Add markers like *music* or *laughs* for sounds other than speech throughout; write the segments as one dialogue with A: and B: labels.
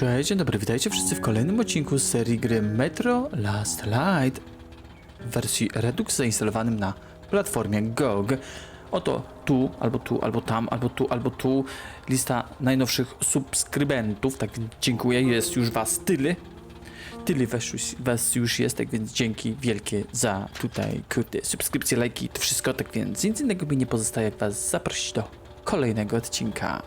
A: Cześć, dzień dobry, witajcie wszyscy w kolejnym odcinku z serii gry Metro Last Light w wersji Redux zainstalowanym na platformie GOG. Oto tu, albo tu, albo tam, albo tu, albo tu lista najnowszych subskrybentów, tak dziękuję, jest już was tyle. Tyle was już, was już jest, tak więc dzięki wielkie za tutaj kurde, subskrypcje, lajki, to wszystko, tak więc nic innego mi nie pozostaje jak was zaprosić do kolejnego odcinka.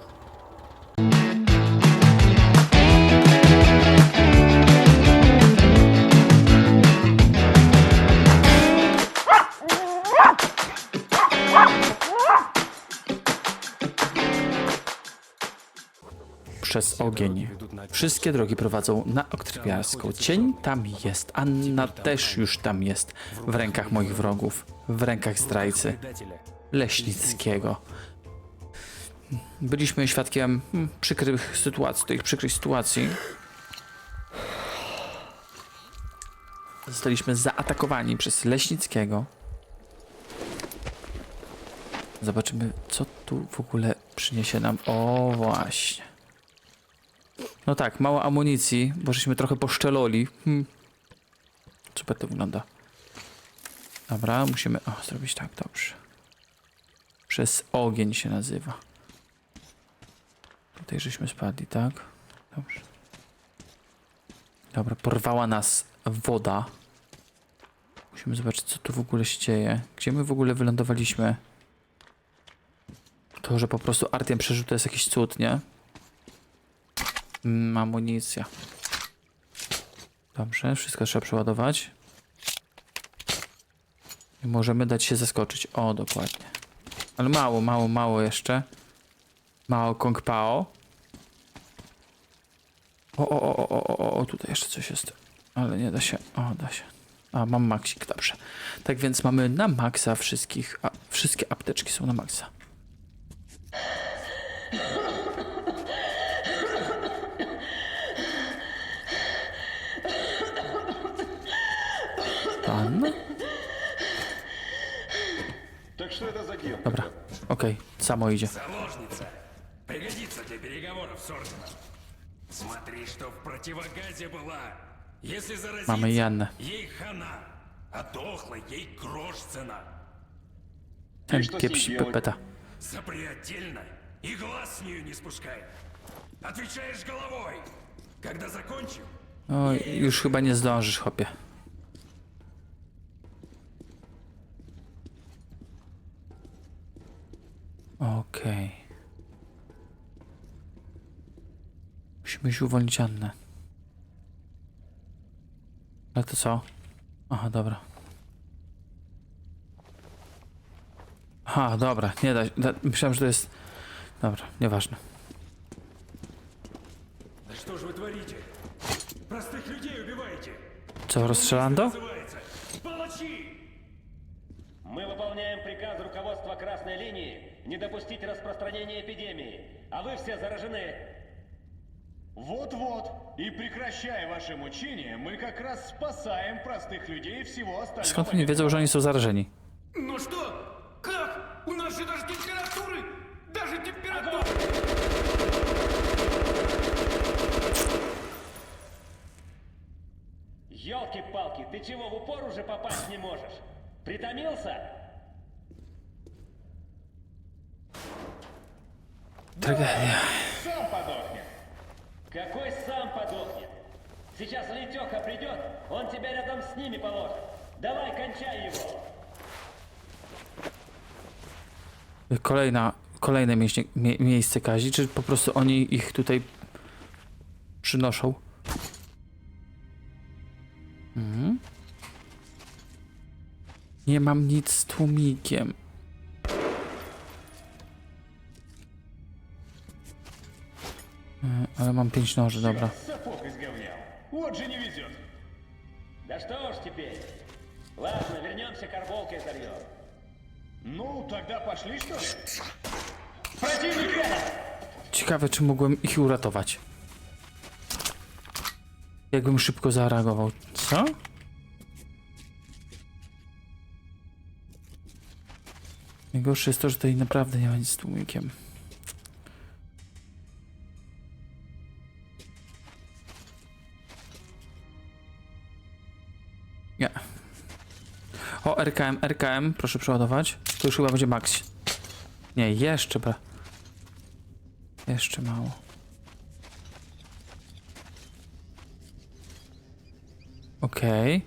A: Przez ogień. Wszystkie drogi prowadzą na Oktrwiarską. Cień tam jest, Anna też już tam jest. W rękach moich wrogów, w rękach zdrajcy Leśnickiego. Byliśmy świadkiem hmm, przykrych sytuacji, tych przykrych sytuacji. Zostaliśmy zaatakowani przez Leśnickiego. Zobaczymy, co tu w ogóle przyniesie nam. O, właśnie. No tak, mało amunicji, bo żeśmy trochę poszczeloli. Hmm. Super to wygląda. Dobra, musimy o, zrobić tak, dobrze. Przez ogień się nazywa. Tutaj żeśmy spadli, tak? Dobrze. Dobra, porwała nas woda. Musimy zobaczyć, co tu w ogóle się dzieje. Gdzie my w ogóle wylądowaliśmy? To, że po prostu Artiem przeżył, to jest jakiś cud, nie? Mm, amunicja. Dobrze, wszystko trzeba przeładować. I możemy dać się zaskoczyć. O, dokładnie. Ale mało, mało, mało jeszcze. Mało Kong Pao. O, o, o, o, o, o, o, tutaj jeszcze coś jest. Ale nie da się. O, da się. A, mam maksik, dobrze. Tak więc mamy na maksa wszystkich. A, wszystkie apteczki są na maksa. Pan?
B: Так что это за девка?
A: Dobra, okej, samo idzie.
C: Заложница. Пригодится для переговоров с Орденом. Смотри, что в противогазе была. Если заразиться,
A: Mamy Jannę.
C: ей хана. А дохлой ей грош цена.
A: Ten
B: что с
A: pieprz pepeta.
C: Запри отдельно и глаз с нее не спускай. Отвечаешь головой. Когда закончим,
A: O, już chyba nie zdążysz, chłopie. Okej. Musimy już uwolnić Annę. Ale to co? Aha, dobra. Aha, dobra, nie da, da Myślałem, że to jest... Dobra, nieważne.
C: да что же вы творите? Простых людей убиваете.
A: Co, rozstrzelando?
C: Называется. Палачи!
D: Мы выполняем приказ руководства Красной линии не допустить распространения эпидемии, а вы все заражены.
B: Вот-вот. И прекращая ваши мучения, мы как раз спасаем простых людей и всего остального.
A: Skąd oni wiedzą, że oni są?
C: Ну что? Как? У нас же даже температуры! Даже температуры!
D: Елки-палки, ты чего в упор уже попасть не можешь? Притомился?
A: Tragedia.
B: Сам подохнет.
D: Какой сам подохнет? Сейчас Летеха придет, он тебя рядом с ними положит. Давай, кончай его.
A: Kolejna, kolejne mieście, mie, miejsce kazi, czy po prostu oni ich tutaj przynoszą? Mhm. Nie mam nic z tłumikiem. Ale mam pięć noży, dobra.
B: Сапог изговнял. Вот же не везет.
D: Да что уж теперь. Ладно, вернемся карболкой зальем.
B: Ну, тогда пошли, что ли?
D: Противник рядом!
A: Ciekawe, czy mogłem ich uratować. Jakbym szybko zareagował. Co? Najgorsze jest to, że tutaj naprawdę nie ma nic z tłumikiem. RKM, RKM, proszę przeładować. To już chyba będzie max. Nie, jeszcze bra. Jeszcze mało. Okej.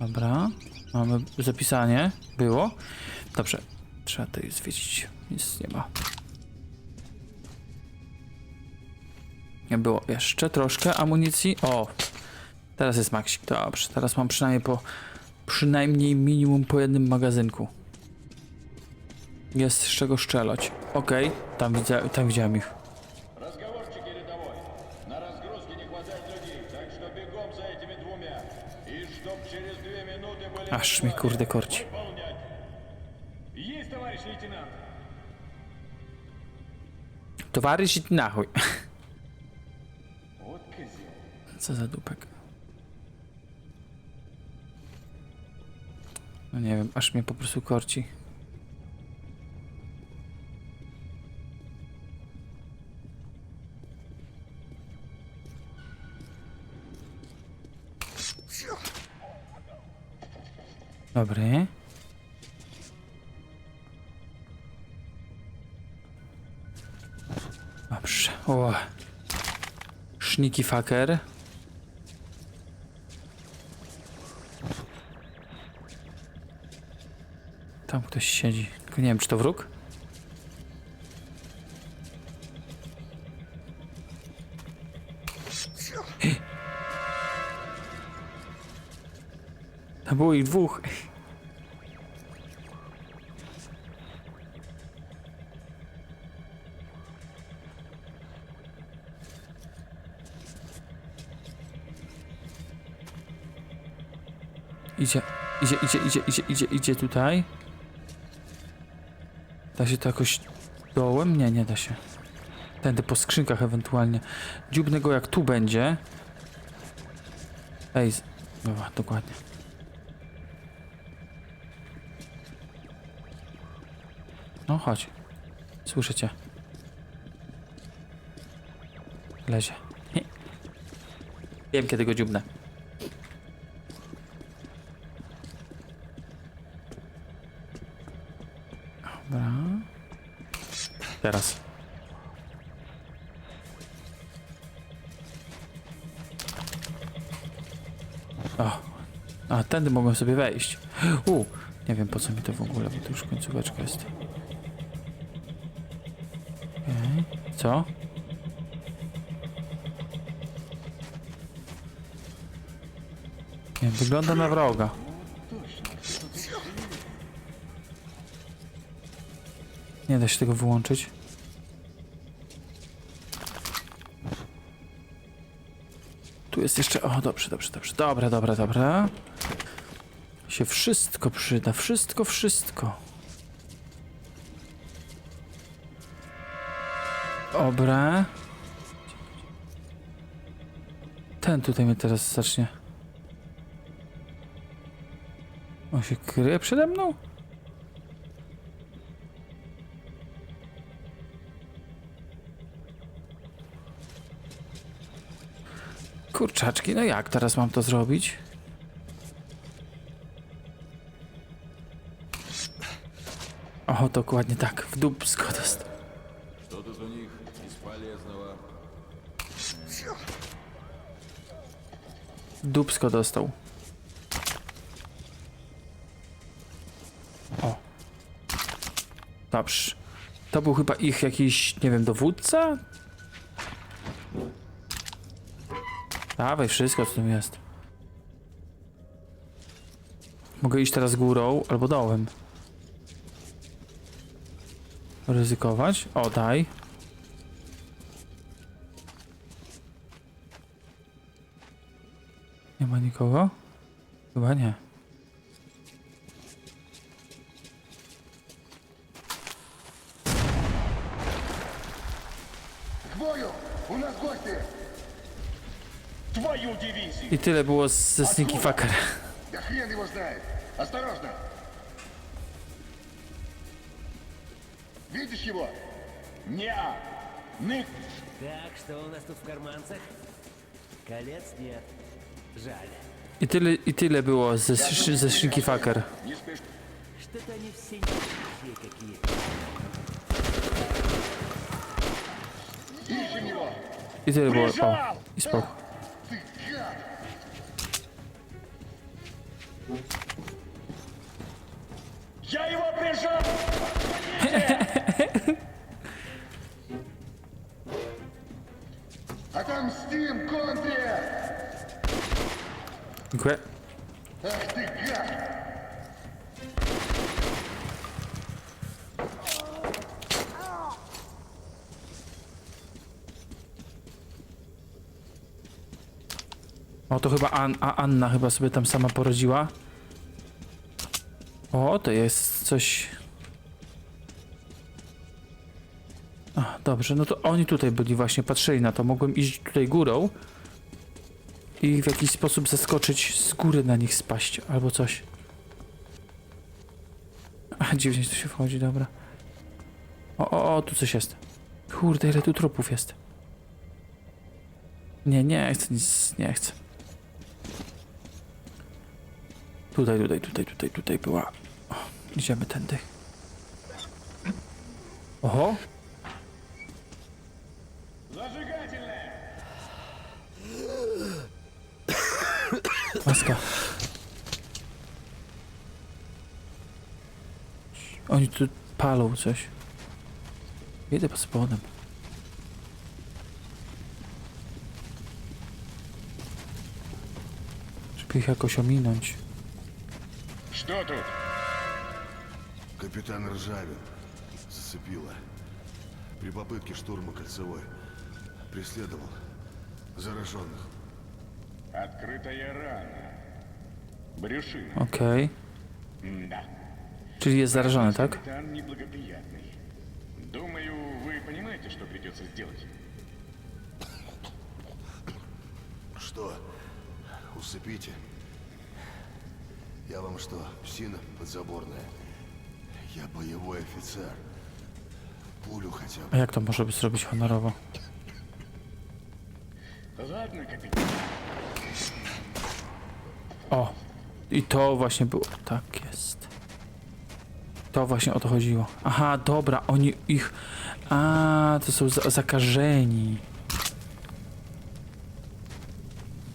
A: Dobra. Mamy zapisanie. Było. Dobrze. Trzeba to zwiedzić. Nic nie ma. Nie było jeszcze troszkę amunicji. O! Teraz jest maksik, dobrze. Teraz mam przynajmniej po... Przynajmniej minimum po jednym magazynku. Jest z czego strzelać. Okej, okay, tam, widzia, tam widziałem ich. Aż mi kurde korci. Towarzysz i
B: nachuj.
A: Co za dupek. No nie wiem, aż mnie po prostu korci. Dobry. Dobrze. O. Szniki fucker. Tam ktoś siedzi. Tylko nie wiem, czy to wróg? Tam było ich dwóch. Idzie, idzie, idzie, idzie, idzie, idzie, idzie tutaj. Da się to jakoś dołem? Nie, nie da się. Tędy po skrzynkach ewentualnie. Dziubny go jak tu będzie. Ej, z- dobra, dokładnie. No chodź. Słyszę cię. Lezie. Wiem kiedy go dziubnę. Tędy mogłem sobie wejść. U, nie wiem po co mi to w ogóle, bo to już końcóweczka jest. Co? Nie, wygląda na wroga. Nie da się tego wyłączyć. Tu jest jeszcze... O, dobrze, dobrze, dobrze. Dobra, dobra, dobra. Się wszystko przyda. Wszystko, wszystko. Dobra. Ten tutaj mnie teraz zacznie. On się kryje przede mną? Kurczaczki, no jak teraz mam to zrobić? O, dokładnie tak, w dupsko dostał.
E: Что тут у них из полезного?
A: W dupsko dostał. O. Dobrze. To był chyba ich jakiś, nie wiem, dowódca? Dawaj wszystko, co tam jest. Mogę iść teraz górą albo dołem. Ryzykować? O, daj. Nie ma nikogo? Chyba nie.
B: К бою! У нас гости! Твою дивизию!
A: I tyle było z- ze Sneaky Fucker.
B: Да хрен его знает! Осторожно! Видишь его? Не. Нык.
D: Так, что у нас тут в карманцах? Колец нет. Жаль.
A: I tyle, i tyle było ze, ze Shrinky Fucker.
D: Что-то они все нехорошие какие.
A: I tyle było. O, i spoko. Dziękuję. O, to chyba An a Anna chyba sobie tam sama porodziła. O, to jest coś... Dobrze, no to oni tutaj byli właśnie, patrzyli na to. Mogłem iść tutaj górą, i w jakiś sposób zaskoczyć, z góry na nich spaść, albo coś. A, dziwnie tu się wchodzi, dobra. O, o, o, tu coś jest. Kurde, ile tu trupów jest. Nie, nie chcę nic, nie chcę. Tutaj, tutaj, tutaj, tutaj, tutaj była. O, idziemy tędy. Oho, Oni tu palą coś. Jedę pod spodem. Żeby ich jakoś ominąć.
B: Что тут?
F: Капитан Ржавин зацепила. При попытке штурма кольцевой. Преследовал зараженных.
B: Открытая рана. Брюшина.
A: Okej.
B: Да.
A: Zarażony, tak?
B: Капитан неблагоприятный. Думаю, вы понимаете, что придется сделать.
F: Что? Усыпите? Я вам что, псина подзаборная? Я боевой офицер. Пулю хотя бы.
A: A jak to może by zrobić honorowo?
B: Ладно, капитан.
A: O! I to właśnie było. Tak jest. To właśnie o to chodziło. Aha, dobra, oni ich... A, to są za zakażeni.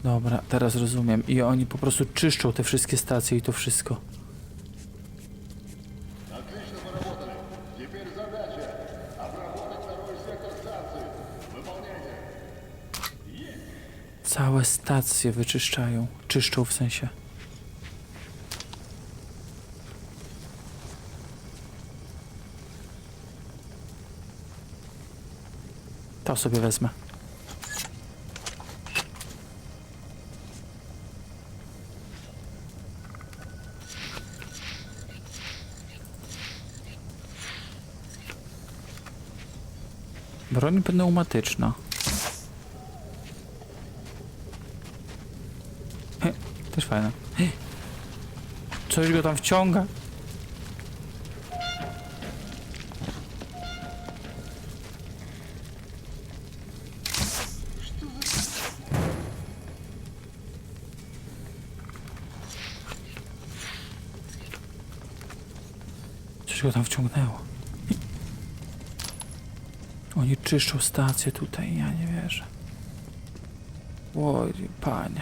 A: Dobra, teraz rozumiem. I oni po prostu czyszczą te wszystkie stacje i to wszystko. Całe stacje wyczyszczają. Czyszczą w sensie. To sobie wezmę. Broń pneumatyczna. Też fajne. He. Coś go tam wciąga. Go tam wciągnęło. Oni czyszczą stację tutaj, ja nie wierzę. Oj, panie.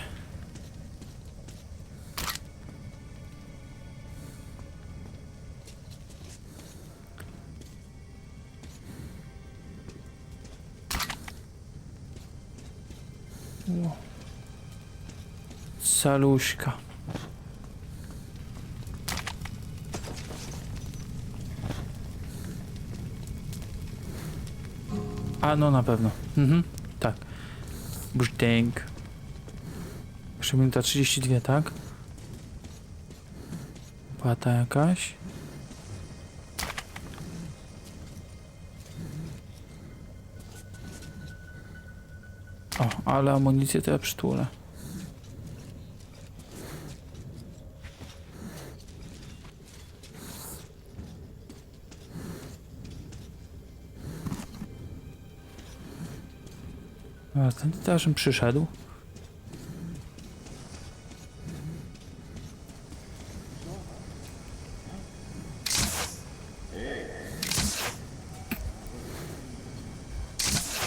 A: Saluśka. A no na pewno. Mhm, tak. Brzdęk. Jeszcze minuta 32, tak? Płata jakaś. O, ale amunicję to ja przytulę. A ten tędy przyszedł.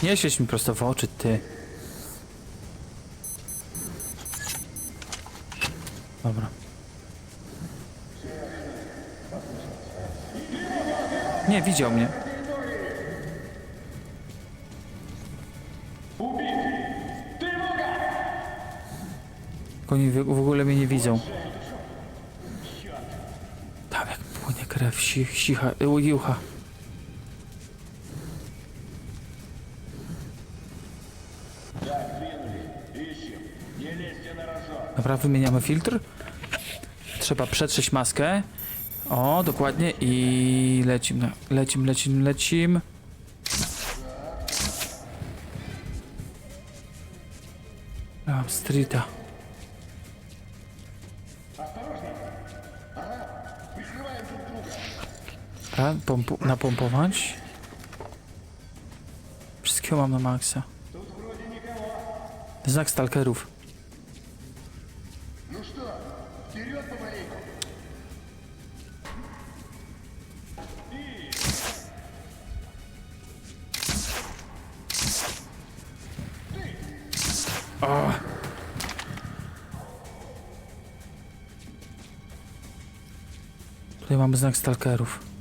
A: Nie siedź mi prosto w oczy, ty. Dobra. Nie, widział mnie. oni w ogóle mnie nie widzą. Tam jak płynie krew, si sicha, y, jucha. Dobra, wymieniamy filtr. Trzeba przetrzeć maskę. O, dokładnie i lecim, na, lecim, lecim, lecim. Mam streeta. Tak, pompu- napompować. Wszystkiego mam na maksa. Znak stalkerów.
F: O!
A: Tutaj mamy znak stalkerów.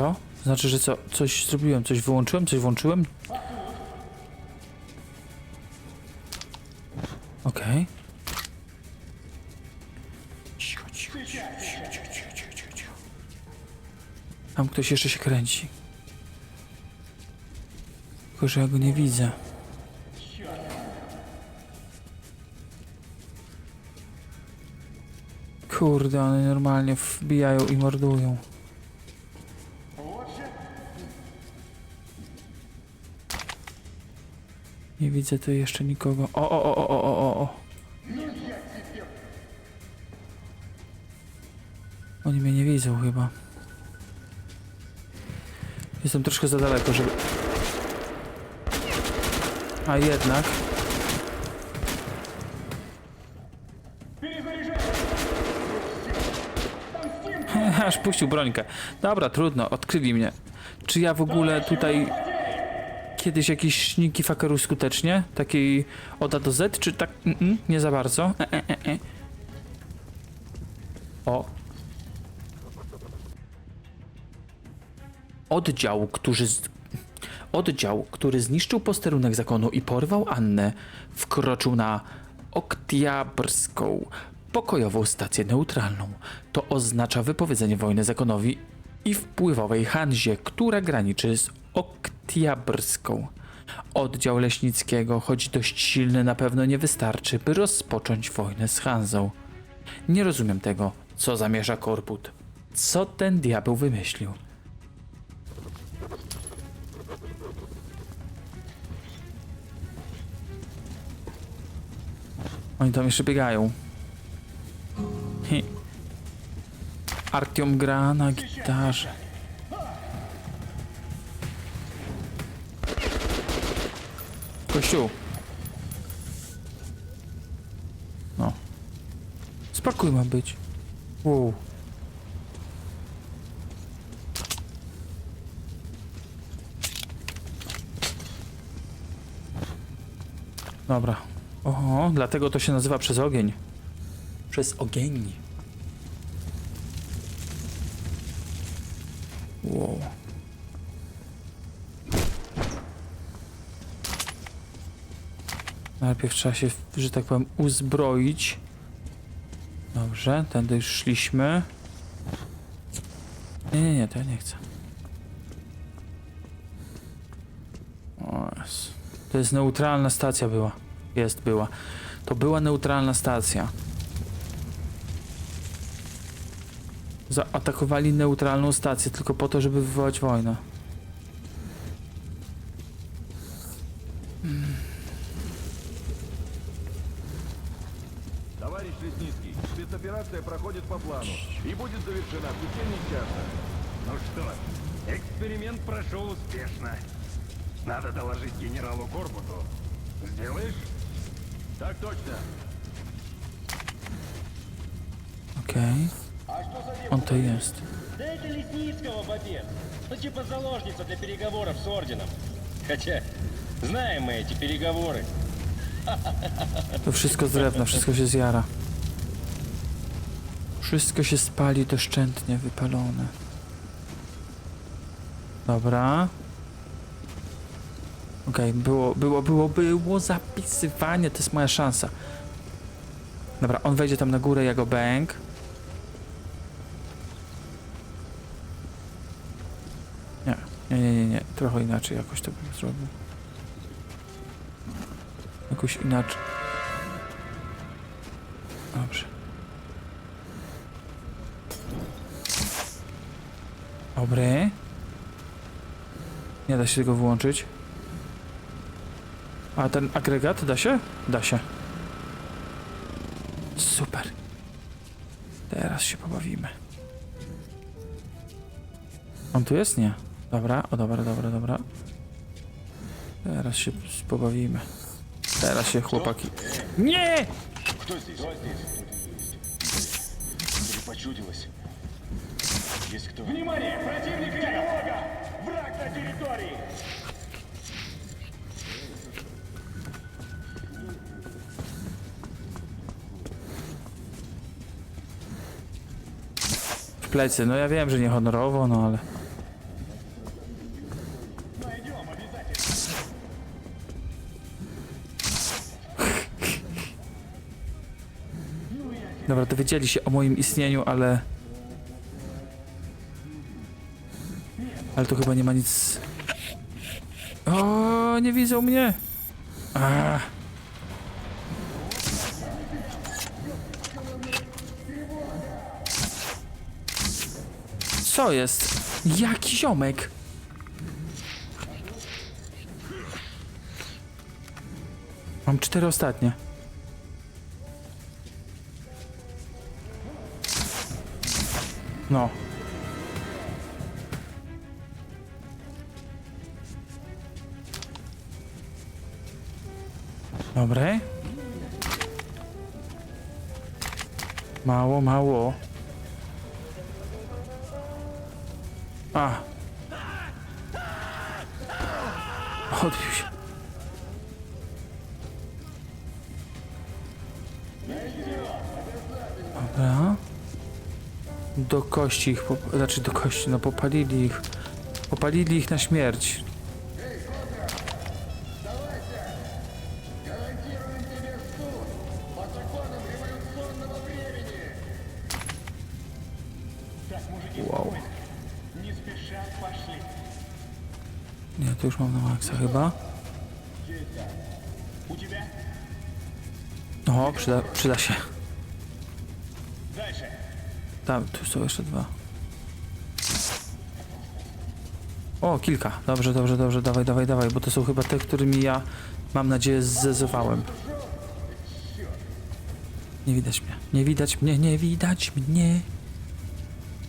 A: Co? Znaczy, że co? Coś zrobiłem, coś wyłączyłem, coś włączyłem? Okej. Cicho. Tam ktoś jeszcze się kręci. Tylko, że ja go nie widzę. Kurde, one normalnie wbijają i mordują. Nie widzę tu jeszcze nikogo. O, o, o, o, o, o, o. Oni mnie nie widzą chyba. Jestem troszkę za daleko, żeby... A jednak... *laughs* Aż puścił brońkę. Dobra, trudno, odkryli mnie. Czy ja w ogóle tutaj kiedyś jakieś śniki fakeru skutecznie? Takiej od A do Z, czy tak? Mm -mm, nie za bardzo. E, e, e, e. O. Oddział, którzy z... Oddział, który zniszczył posterunek zakonu i porwał Annę, wkroczył na Oktiabrską, pokojową stację neutralną. To oznacza wypowiedzenie wojny zakonowi i wpływowej Hanzie, która graniczy z Oktiabrską. Oddział Leśnickiego, choć dość silny, na pewno nie wystarczy, by rozpocząć wojnę z Hanzą. Nie rozumiem tego, co zamierza Korbut. Co ten diabeł wymyślił? Oni tam jeszcze biegają. Hi. Artiom gra na gitarze. Kościół. No. Spokój ma być. Wow. Dobra. Oho, dlatego to się nazywa przez ogień. Przez ogień. Wow. Najpierw trzeba się, że tak powiem, uzbroić. Dobrze, tędy już szliśmy. Nie, nie, nie, to ja nie chcę. To jest neutralna stacja była. Jest, była. To była neutralna stacja. Zaatakowali neutralną stację tylko po to, żeby wywołać wojnę. On to jest.
D: Да это Лесницкого бобец. Ну типа заложница для переговоров с орденом. Хотя, знаем мы эти переговоры. *laughs*
A: To wszystko z drewna, wszystko się zjara. Wszystko się spali doszczętnie, wypalone. Dobra. Okej, było, było, było, było zapisywanie, to jest moja szansa. Dobra, on wejdzie tam na górę, ja go bęk. Trochę inaczej jakoś to bym zrobił. Jakoś inaczej. Dobrze. Dobry. Nie da się tego wyłączyć. A ten agregat da się? Da się. Super. Teraz się pobawimy. On tu jest? Nie. Dobra, o dobra, dobra, dobra. Teraz się pobawimy. Teraz się chłopaki... Nie!
B: Кто здесь? Кто здесь? Или почудилось? Есть кто?
D: Внимание! Противник тревога! Враг на территории!
A: W plecy. No ja wiem, że niehonorowo, no ale... dowiedzieli się o moim istnieniu, ale... Ale tu chyba nie ma nic... O, nie widzą mnie! A. Co jest? Jaki ziomek? Mam cztery ostatnie. No. Dobre. Mało, mało. A. Odbił się. Dobra do kości ich, znaczy do kości, no popalili ich, popalili ich na śmierć. Wow. Nie, to już mam na maksa chyba. O, przyda, przyda się tam, tu są jeszcze dwa. O, kilka. Dobrze, dobrze, dobrze, dawaj, dawaj, dawaj, bo to są chyba te, którymi ja, mam nadzieję, zezywałem. Nie widać mnie, nie widać mnie, nie widać mnie.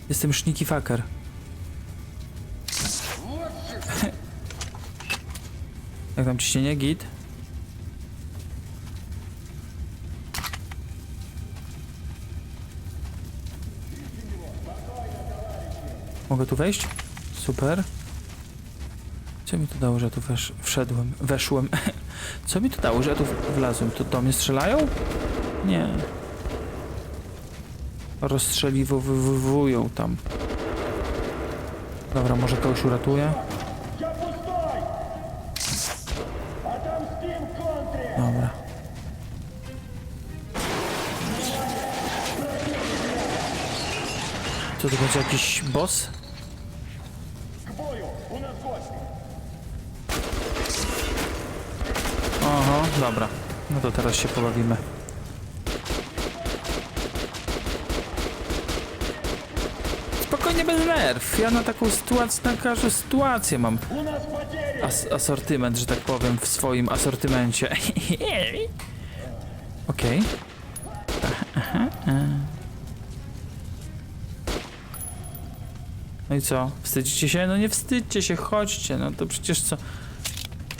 A: Jestem szniki faker. *laughs* Jak tam ciśnienie, git? Mogę tu wejść? Super. Co mi to dało, że tu wesz wszedłem? Weszłem. *laughs* Co mi to dało, że tu wlazłem? To do mnie strzelają? Nie. Rozstrzeliwują tam. Dobra, może kogoś
D: uratuje.
A: Dobra. Co to będzie jakiś boss? Dobra, no to teraz się pobawimy. Spokojnie bez nerw. Ja na taką sytuację, na każdą sytuację mam as asortyment, że tak powiem, w swoim asortymencie. *laughs* Okej. Okay. No i co? Wstydzicie się? No nie wstydźcie się, chodźcie, no to przecież co?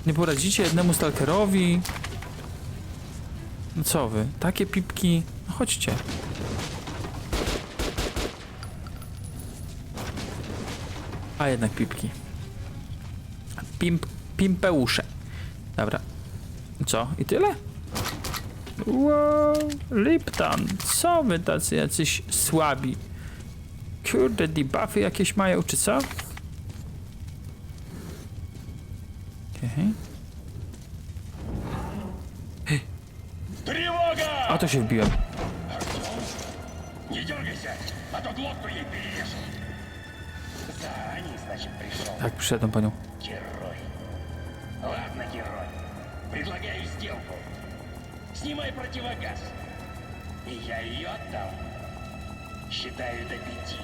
A: Nie poradzicie jednemu stalkerowi? No co wy? Takie pipki... No chodźcie. A jednak pipki. Pimp, pimpeusze. Dobra. Co? I tyle? Wow, Lipton, co wy tacy jacyś słabi? Kurde, debuffy jakieś mają, czy co? Okej. Okay. To się wbiłem.
B: Не дергайся, а то глотку ей перережу. За они, значит, пришел.
A: Tak, przyszedłem po nią.
B: Герой. Ладно, герой. Предлагаю сделку. Снимай противогаз. И я ее отдам. Считаю до пяти.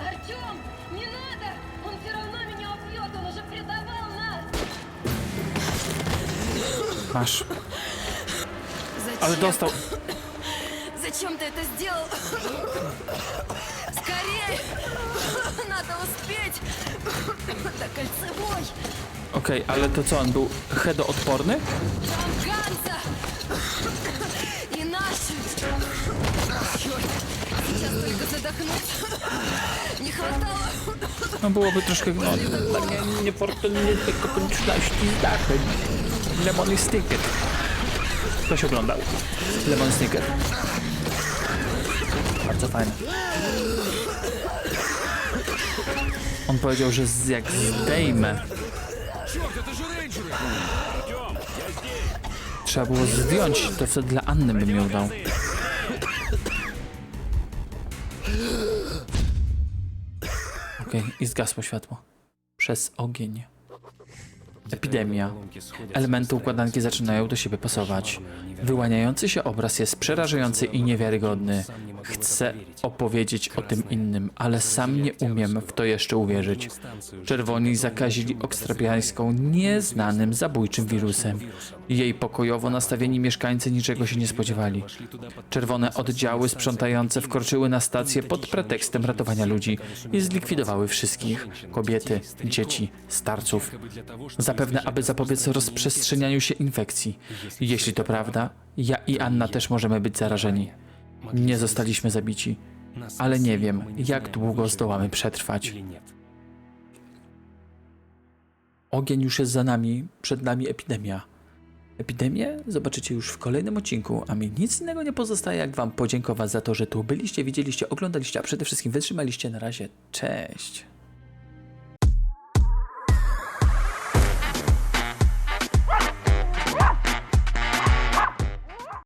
G: Артем, не надо! Он все равно меня убьет, он уже предавал нас!
A: Masz.
G: Зачем?
A: Ale dostał.
G: Зачем ты это сделал? Скорее! Надо успеть! До кольцевой!
A: Okej, ale to co, on był hedoodporny?
G: Там Ганса! И наши! Черт! Сейчас только задохнуться! Не хватало!
A: No byłoby troszkę, no, tak nie, niefortunnie tylko okoliczności zdachy. Lemony Snicket. Ktoś oglądał. Lemon Snicket. Bardzo fajne. On powiedział, że z, jak zdejmę... Trzeba było zdjąć, to wtedy dla Anny bym ją dał. Okej, i zgasło światło. Przez ogień. Epidemia. Elementy układanki zaczynają do siebie pasować. Wyłaniający się obraz jest przerażający i niewiarygodny. Chcę opowiedzieć o tym innym, ale sam nie umiem w to jeszcze uwierzyć. Czerwoni zakazili okstrapiańską nieznanym zabójczym wirusem. Jej pokojowo nastawieni mieszkańcy niczego się nie spodziewali. Czerwone oddziały sprzątające wkroczyły na stację pod pretekstem ratowania ludzi i zlikwidowały wszystkich kobiety, dzieci, starców. Zapewne, aby zapobiec rozprzestrzenianiu się infekcji. Jeśli to prawda, ja i Anna też możemy być zarażeni. Nie zostaliśmy zabici, ale nie wiem, jak długo zdołamy przetrwać. Ogień już jest za nami, przed nami epidemia. Epidemię zobaczycie już w kolejnym odcinku, a mi nic innego nie pozostaje, jak Wam podziękować za to, że tu byliście, widzieliście, oglądaliście, a przede wszystkim wytrzymaliście. Na razie, cześć.